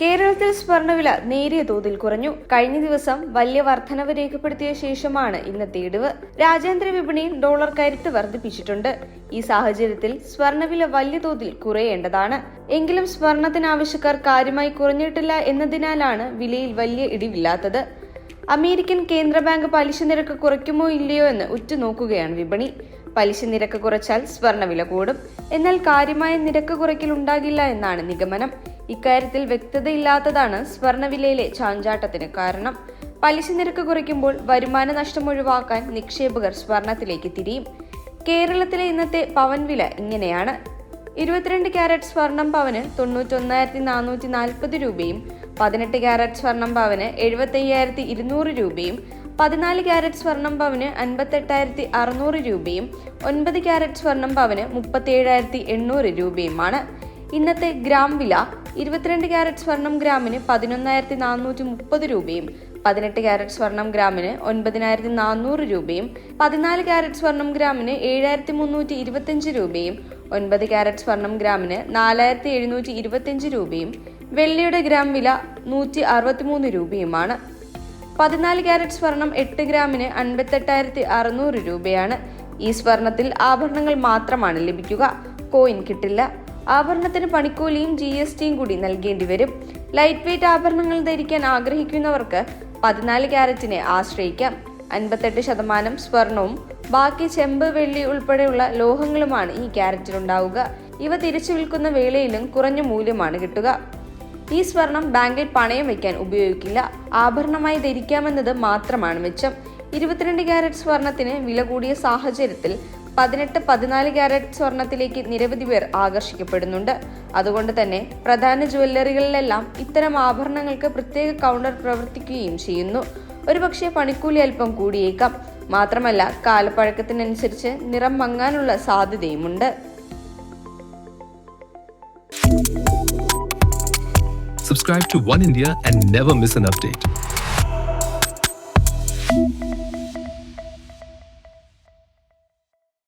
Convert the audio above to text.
കേരളത്തിൽ സ്വർണവില നേരിയ തോതിൽ കുറഞ്ഞു. കഴിഞ്ഞ ദിവസം വലിയ വർധനവ് രേഖപ്പെടുത്തിയ ശേഷമാണ് ഇന്നത്തെ ഇടിവ്. രാജ്യാന്തര വിപണിയിൽ ഡോളർ കരുത്ത് വർദ്ധിപ്പിച്ചിട്ടുണ്ട്. ഈ സാഹചര്യത്തിൽ സ്വർണവില വലിയ തോതിൽ കുറയേണ്ടതാണ്. എങ്കിലും സ്വർണത്തിന് ആവശ്യക്കാർ കാര്യമായി കുറഞ്ഞിട്ടില്ല എന്നതിനാലാണ് വിലയിൽ വലിയ ഇടിവില്ലാത്തത്. അമേരിക്കൻ കേന്ദ്ര ബാങ്ക് പലിശ നിരക്ക് കുറയ്ക്കുമോ ഇല്ലയോ എന്ന് ഉറ്റുനോക്കുകയാണ് വിപണി. പലിശ നിരക്ക് കുറച്ചാൽ സ്വർണവില കൂടും. എന്നാൽ കാര്യമായ നിരക്ക് കുറയ്ക്കൽ ഉണ്ടാകില്ല എന്നാണ് നിഗമനം. ഇക്കാര്യത്തിൽ വ്യക്തതയില്ലാത്തതാണ് സ്വർണവിലയിലെ ചാഞ്ചാട്ടത്തിന് കാരണം. പലിശ നിരക്ക് കുറയ്ക്കുമ്പോൾ വരുമാന നഷ്ടം ഒഴിവാക്കാൻ നിക്ഷേപകർ സ്വർണത്തിലേക്ക് തിരിയും. കേരളത്തിലെ ഇന്നത്തെ പവൻ വില ഇങ്ങനെയാണ്. ഇരുപത്തിരണ്ട് ക്യാരറ്റ് സ്വർണം പവന് തൊണ്ണൂറ്റൊന്നായിരത്തി നാനൂറ്റി നാൽപ്പത് രൂപയും പതിനെട്ട് ക്യാരറ്റ് സ്വർണം പവന് എഴുപത്തി അയ്യായിരത്തി ഇരുന്നൂറ് രൂപയും പതിനാല് ക്യാരറ്റ് സ്വർണം പവന് അൻപത്തെട്ടായിരത്തി അറുന്നൂറ് രൂപയും ഒൻപത് ക്യാരറ്റ് സ്വർണം പവന് മുപ്പത്തിയേഴായിരത്തി എണ്ണൂറ് രൂപയുമാണ്. ഇന്നത്തെ ഗ്രാം വില ഇരുപത്തിരണ്ട് ക്യാരറ്റ് സ്വർണം ഗ്രാമിന് പതിനൊന്നായിരത്തി നാനൂറ്റി മുപ്പത് രൂപയും പതിനെട്ട് ക്യാരറ്റ് സ്വർണം ഗ്രാമിന് ഒൻപതിനായിരത്തി നാനൂറ് രൂപയും പതിനാല് ക്യാരറ്റ് സ്വർണം ഗ്രാമിന് ഏഴായിരത്തി മുന്നൂറ്റി ഇരുപത്തിയഞ്ച് രൂപയും ഒൻപത് ക്യാരറ്റ് സ്വർണം ഗ്രാമിന് നാലായിരത്തി എഴുന്നൂറ്റി ഇരുപത്തിയഞ്ച് രൂപയും വെള്ളിയുടെ ഗ്രാം വില നൂറ്റി അറുപത്തിമൂന്ന് രൂപയുമാണ്. പതിനാല് ക്യാരറ്റ് സ്വർണം എട്ട് ഗ്രാമിന് അൻപത്തെട്ടായിരത്തി അറുന്നൂറ് രൂപയാണ്. ഈ സ്വർണത്തിൽ ആഭരണങ്ങൾ മാത്രമാണ് ലഭിക്കുക. കോയിൻ കിട്ടില്ല. ആഭരണത്തിന് പണിക്കൂലിയും ജി എസ് ടിയും കൂടി നൽകേണ്ടി വരും. ലൈറ്റ് വെയ്റ്റ് ആഭരണങ്ങൾ ധരിക്കാൻ ആഗ്രഹിക്കുന്നവർക്ക് പതിനാല് ക്യാരറ്റിനെ ആശ്രയിക്കാം. അൻപത്തെട്ട് ശതമാനം സ്വർണവും ബാക്കി ചെമ്പ് വെള്ളി ഉൾപ്പെടെയുള്ള ലോഹങ്ങളുമാണ് ഈ ക്യാരറ്റിലുണ്ടാവുക. ഇവ തിരിച്ചു വിൽക്കുന്ന വേളയിലും കുറഞ്ഞ മൂല്യമാണ് കിട്ടുക. ഈ സ്വർണം ബാങ്കിൽ പണയം വയ്ക്കാൻ ഉപയോഗിക്കില്ല. ആഭരണമായി ധരിക്കാമെന്നത് മാത്രമാണ് മെച്ചം. ഇരുപത്തിരണ്ട് ക്യാരറ്റ് സ്വർണത്തിന് വില കൂടിയ സാഹചര്യത്തിൽ പതിനെട്ട് പതിനാല് ക്യാരറ്റ് സ്വർണത്തിലേക്ക് നിരവധി പേർ ആകർഷിക്കപ്പെടുന്നുണ്ട്. അതുകൊണ്ട് തന്നെ പ്രധാന ജുവല്ലറികളിലെല്ലാം ഇത്തരം ആഭരണങ്ങൾക്ക് പ്രത്യേക കൗണ്ടർ പ്രവർത്തിക്കുകയും ചെയ്യുന്നു. ഒരുപക്ഷെ പണിക്കൂലി അല്പം കൂടിയേക്കാം. മാത്രമല്ല കാലപ്പഴക്കത്തിനനുസരിച്ച് നിറം മങ്ങാനുള്ള സാധ്യതയുമുണ്ട്. Subscribe to One India and never miss an update.